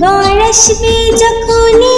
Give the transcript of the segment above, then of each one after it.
বর আসবে যখনই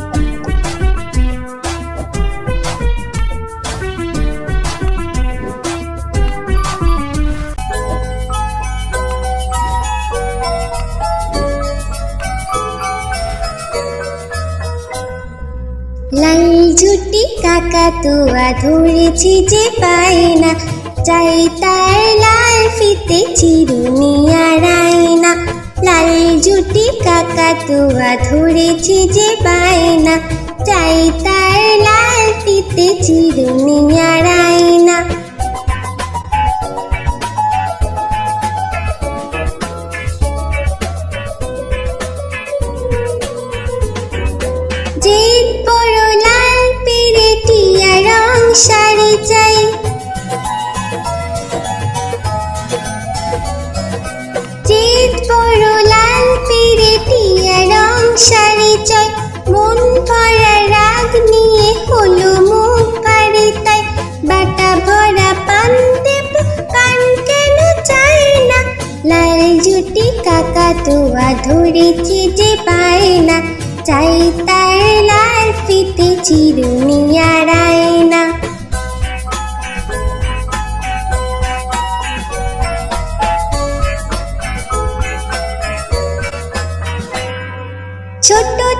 কাকা তুয়া ধরেছি যে পায় না চাই তার লাল ফিতে চিরুনি আর না লাল জুটি কাকা তুয়া ধরেছি যে পায় না চাই তার লাল ফিতে চিরুনি আর আয়না চয় মন ভরা রাগ নিয়ে হলো মুখ ভারী তাই। বাটা ভরা পান দেব, কান কেন চাই না? লাল জুটি কাকা তোয়া ধরেছে যে পায় না চাই তার লাল ফিতে চিরুনি আড়ায় আয়না।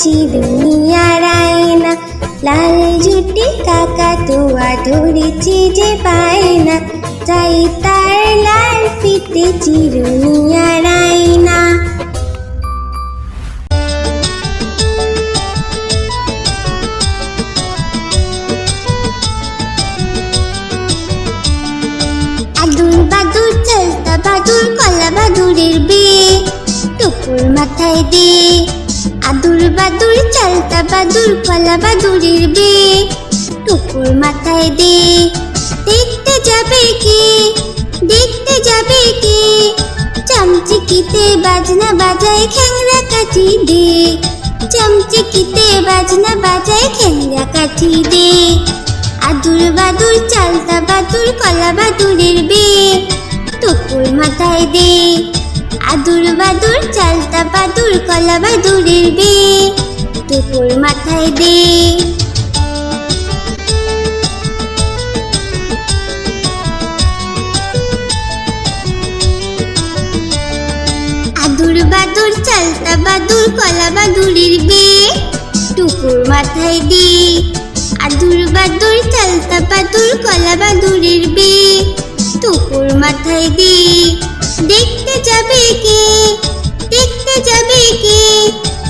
ফিতে চিরুনি আর আয়না লাল জুটি কাকা তুয়া ধরেছে যে পায় না চাই তার লাল ফিতে চিরুনি আর আয়না আদুর বাদুর, চলতা বাদুর, কলা বাদুরের বিয়ে। টুকুর মাথায় দে আদুর চলতা বাদুর, কলা বাদুরের বিয়ে। টুকুর মাথায় দে, দেখতে যাবে কে? দেখতে যাবে কে? চামচিকিতে বাজনা বাজায় খ্যাংরা কাঠি দে। চামচিকিতে বাজনা বাজায় খ্যাংরা কাঠি দে। আদুর বাদুর, চালতা বাদুর, কলা বাদুরের বে টুকুর মাথায় দে, আদুর বাদুর, চালতা বাদুর, কলা বাদুরের বে টুকুর মাথায় দে আদুর বাদুর, চালতা বাদুর, কলা বাদুরের বে টুকুর মাথায় দে আদুর বাদুর, চালতা বাদুর, কলা বাদুরের বে টুকুর মাথায় দে দেখতে যাবে কে? দেখতে যাবে কে?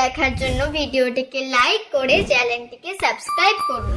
দেখার জন্য ভিডিওটিকে লাইক করে চ্যানেলটিকে সাবস্ক্রাইব করুন